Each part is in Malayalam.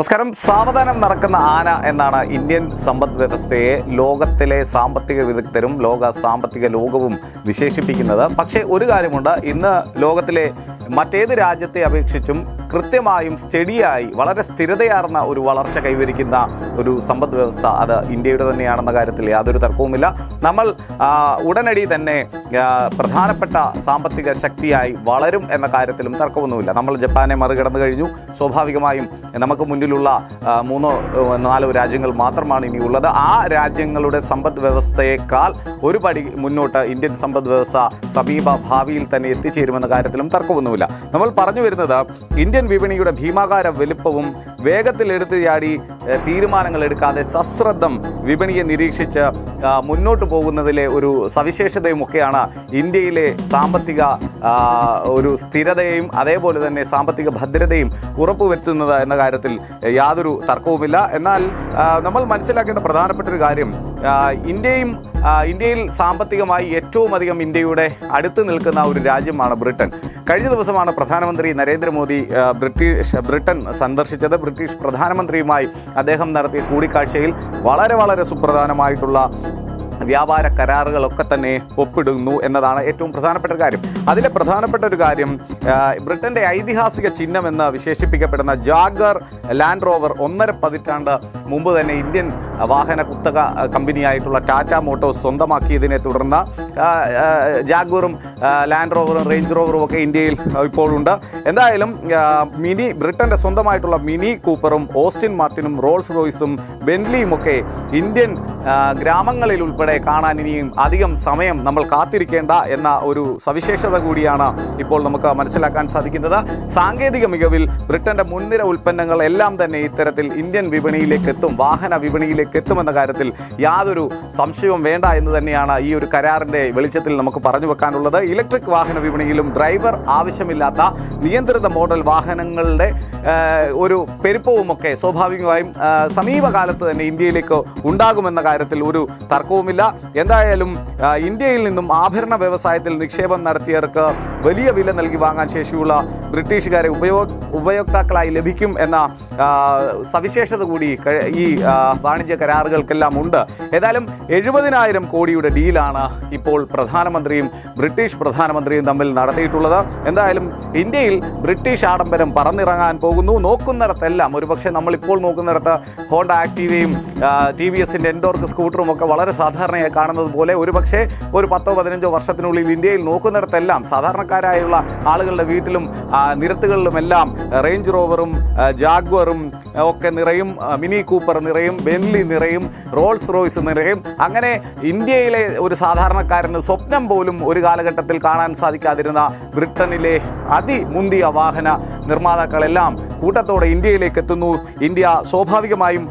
നമസ്കാരം. സാവധാനം നടക്കുന്ന ആന എന്നാണ് ഇന്ത്യൻ സമ്പദ് വ്യവസ്ഥയെ ലോകത്തിലെ സാമ്പത്തിക വിദഗ്ധരും ലോക സാമ്പത്തിക ലോകവും വിശേഷിപ്പിക്കുന്നത്. പക്ഷേ ഒരു കാര്യമുണ്ട്. ഇന്ന് ലോകത്തിലെ മറ്റേത് രാജ്യത്തെ അപേക്ഷിച്ചും കൃത്യമായും സ്റ്റഡിയായി വളരെ സ്ഥിരതയാർന്ന ഒരു വളർച്ച കൈവരിക്കുന്ന ഒരു സമ്പദ് വ്യവസ്ഥ അത് ഇന്ത്യയുടെ തന്നെയാണെന്ന കാര്യത്തിൽ യാതൊരു തർക്കവുമില്ല. നമ്മൾ ഉടനടി തന്നെ പ്രധാനപ്പെട്ട സാമ്പത്തിക ശക്തിയായി വളരും എന്ന കാര്യത്തിലും തർക്കമൊന്നുമില്ല. നമ്മൾ ജപ്പാനെ മറികടന്നു കഴിഞ്ഞു. സ്വാഭാവികമായും നമുക്ക് മുന്നിലുള്ള മൂന്നോ നാലോ രാജ്യങ്ങൾ മാത്രമാണ് ഇനി ഇനിയുള്ളത്. ആ രാജ്യങ്ങളുടെ സമ്പദ് വ്യവസ്ഥയേക്കാൾ ഒരു പടി മുന്നോട്ട് ഇന്ത്യൻ സമ്പദ് വ്യവസ്ഥ സമീപ ഭാവിയിൽ തന്നെ എത്തിച്ചേരുമെന്ന കാര്യത്തിലും തർക്കമൊന്നുമില്ല. നമ്മൾ പറഞ്ഞു വരുന്നത് ഇന്ത്യൻ വിപണിയുടെ ഭീമാകാര വലുപ്പവും വേഗത്തിൽ എടുത്തു ചാടി തീരുമാനങ്ങൾ എടുക്കാതെ സശ്രദ്ധം വിപണിയെ നിരീക്ഷിച്ച് മുന്നോട്ട് പോകുന്നതിലെ ഒരു സവിശേഷതയുമൊക്കെയാണ് ഇന്ത്യയിലെ സാമ്പത്തിക ഒരു സ്ഥിരതയും അതേപോലെ തന്നെ സാമ്പത്തിക ഭദ്രതയും ഉറപ്പുവരുത്തുന്നത് എന്ന കാര്യത്തിൽ യാതൊരു തർക്കവുമില്ല. എന്നാൽ നമ്മൾ മനസ്സിലാക്കേണ്ട പ്രധാനപ്പെട്ട ഒരു കാര്യം ഇന്ത്യയും ഇന്ത്യയിൽ സാമ്പത്തികമായി ഏറ്റവും അധികം ഇന്ത്യയുടെ അടുത്ത് നിൽക്കുന്ന ഒരു രാജ്യമാണ് ബ്രിട്ടൻ. കഴിഞ്ഞ ദിവസമാണ് പ്രധാനമന്ത്രി നരേന്ദ്രമോദി ബ്രിട്ടീഷ് ബ്രിട്ടൻ സന്ദർശിച്ചത്. ബ്രിട്ടീഷ് പ്രധാനമന്ത്രിയുമായി അദ്ദേഹം നടത്തിയ കൂടിക്കാഴ്ചയിൽ വളരെ വളരെ സുപ്രധാനമായിട്ടുള്ള വ്യാപാര കരാറുകളൊക്കെ തന്നെ ഒപ്പിടുന്നു എന്നതാണ് ഏറ്റവും പ്രധാനപ്പെട്ട ഒരു കാര്യം. അതിലെ പ്രധാനപ്പെട്ട ഒരു കാര്യം ബ്രിട്ടന്റെ ഐതിഹാസിക ചിഹ്നം എന്ന് വിശേഷിപ്പിക്കപ്പെടുന്ന ജാഗർ ലാൻഡ് റോവർ ഒന്നര പതിറ്റാണ്ട് മുമ്പ് തന്നെ ഇന്ത്യൻ വാഹന കുത്തക കമ്പനിയായിട്ടുള്ള ടാറ്റ മോട്ടോഴ്സ് സ്വന്തമാക്കിയതിനെ തുടർന്ന് ജാഗ്വറും ലാൻഡ് റോവറും റേഞ്ച് റോവറും ഒക്കെ ഇന്ത്യയിൽ ഇപ്പോഴുണ്ട് എന്തായാലും മിനി ബ്രിട്ടന്റെ സ്വന്തമായിട്ടുള്ള മിനി കൂപ്പറും ഓസ്റ്റിൻ മാർട്ടിനും റോൾസ് റോയ്സും ബെൻലിയും ഒക്കെ ഇന്ത്യൻ ഗ്രാമങ്ങളിൽ ഉൾപ്പെടെ കാണാൻ ഇനിയും അധികം സമയം നമ്മൾ കാത്തിരിക്കേണ്ട എന്ന ഒരു സവിശേഷത കൂടിയാണ് ഇപ്പോൾ നമുക്ക് മനസ്സിലാക്കാൻ സാധിക്കുന്നത്. സാങ്കേതിക മികവിൽ ബ്രിട്ടന്റെ മുൻനിര ഉൽപ്പന്നങ്ങൾ എല്ലാം തന്നെ ഇത്തരത്തിൽ ഇന്ത്യൻ വിപണിയിലേക്ക് എത്തും വാഹന വിപണിയിലേക്ക് എത്തുമെന്ന കാര്യത്തിൽ യാതൊരു സംശയവും വേണ്ട എന്ന് തന്നെയാണ് ഈ ഒരു കരാറിന്റെ വെളിച്ചത്തിൽ നമുക്ക് പറഞ്ഞു വെക്കാനുള്ളത് ഇലക്ട്രിക് വാഹന വിപണിയിലും ഡ്രൈവർ ആവശ്യമില്ലാത്ത നിയന്ത്രിത മോഡൽ വാഹനങ്ങളുടെ ഒരു പെരുപ്പവുമൊക്കെ സ്വാഭാവികമായും സമീപകാലത്ത് തന്നെ ഇന്ത്യയിലേക്ക് ഉണ്ടാകുമെന്ന കാര്യത്തിൽ ഒരു തർക്കവുമില്ല. എന്തായാലും ഇന്ത്യയിൽ നിന്നും ആഭരണ വ്യവസായത്തിൽ നിക്ഷേപം നടത്തിയവർക്ക് വലിയ വില നൽകി വാങ്ങാൻ ശേഷിയുള്ള ബ്രിട്ടീഷുകാരെ ഉപയോഗ ഉപയോക്താക്കളായി ലഭിക്കും എന്ന സവിശേഷത കൂടി ഈ വാണിജ്യ കരാറുകൾക്കെല്ലാം ഉണ്ട്. ഏതായാലും എഴുപതിനായിരം കോടിയുടെ ഡീലാണ് ഇപ്പോൾ പ്രധാനമന്ത്രിയും ബ്രിട്ടീഷ് പ്രധാനമന്ത്രിയും തമ്മിൽ നടത്തിയിട്ടുള്ളത്. എന്തായാലും ഇന്ത്യയിൽ ബ്രിട്ടീഷ് ആഡംബരം പറന്നിറങ്ങാൻ പോകുന്നു. നോക്കുന്നിടത്തെല്ലാം ഒരുപക്ഷെ നമ്മളിപ്പോൾ നോക്കുന്നിടത്ത് ഹോണ്ട ആക്റ്റീവയും ടി വി എസിന്റെ എൻഡോർക്ക് സ്കൂട്ടറും ഒക്കെ വളരെ സാധാരണയായി കാണുന്നത് പോലെ ഒരുപക്ഷെ ഒരു പത്തോ പതിനഞ്ചോ വർഷത്തിനുള്ളിൽ ഇന്ത്യയിൽ നോക്കുന്നിടത്തെല്ലാം സാധാരണക്കാരായുള്ള ആളുകളുടെ വീട്ടിലും നിരത്തുകളിലുമെല്ലാം റേഞ്ച് റോവറും ജാഗ്വറും ഒക്കെ നിറയും മിനി കൂപ്പർ നിറയും ബെൻലി നിറയും റോൾസ് റോയ്സ് നിറയും. അങ്ങനെ ഇന്ത്യയിലെ ഒരു സാധാരണക്കാരന് സ്വപ്നം പോലും ഒരു കാലഘട്ടത്തിൽ കാണാൻ സാധിക്കാതിരുന്ന ബ്രിട്ടനിലെ അതിമുന്തിയ വാഹന നിർമ്മാതാക്കളെല്ലാം കൂട്ടത്തോടെ ഇന്ത്യയിലേക്ക് എത്തുന്നു. ഇന്ത്യ സ്വാഭാവികമായും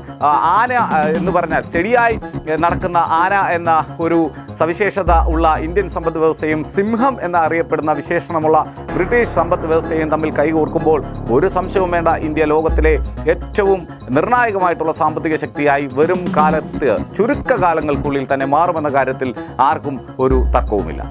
ആന എന്ന് പറഞ്ഞാൽ സ്റ്റഡിയായി നടക്കുന്ന ആന എന്ന ഒരു സവിശേഷത ഉള്ള ഇന്ത്യൻ സമ്പദ് വ്യവസ്ഥയും സിംഹം എന്ന് അറിയപ്പെടുന്ന വിശേഷണമുള്ള ബ്രിട്ടീഷ് സമ്പദ് വ്യവസ്ഥയും തമ്മിൽ കൈകോർക്കുമ്പോൾ ഒരു സംശയവും വേണ്ട. ഇന്ത്യ ലോകത്തിലെ ഏറ്റവും നിർണായകമായിട്ടുള്ള സാമ്പത്തിക ശക്തിയായി വരും കാലത്ത് ചുരുക്കകാലങ്ങൾക്കുള്ളിൽ തന്നെ മാറുമെന്ന കാര്യത്തിൽ ആർക്കും ഒരു തർക്കവുമില്ല.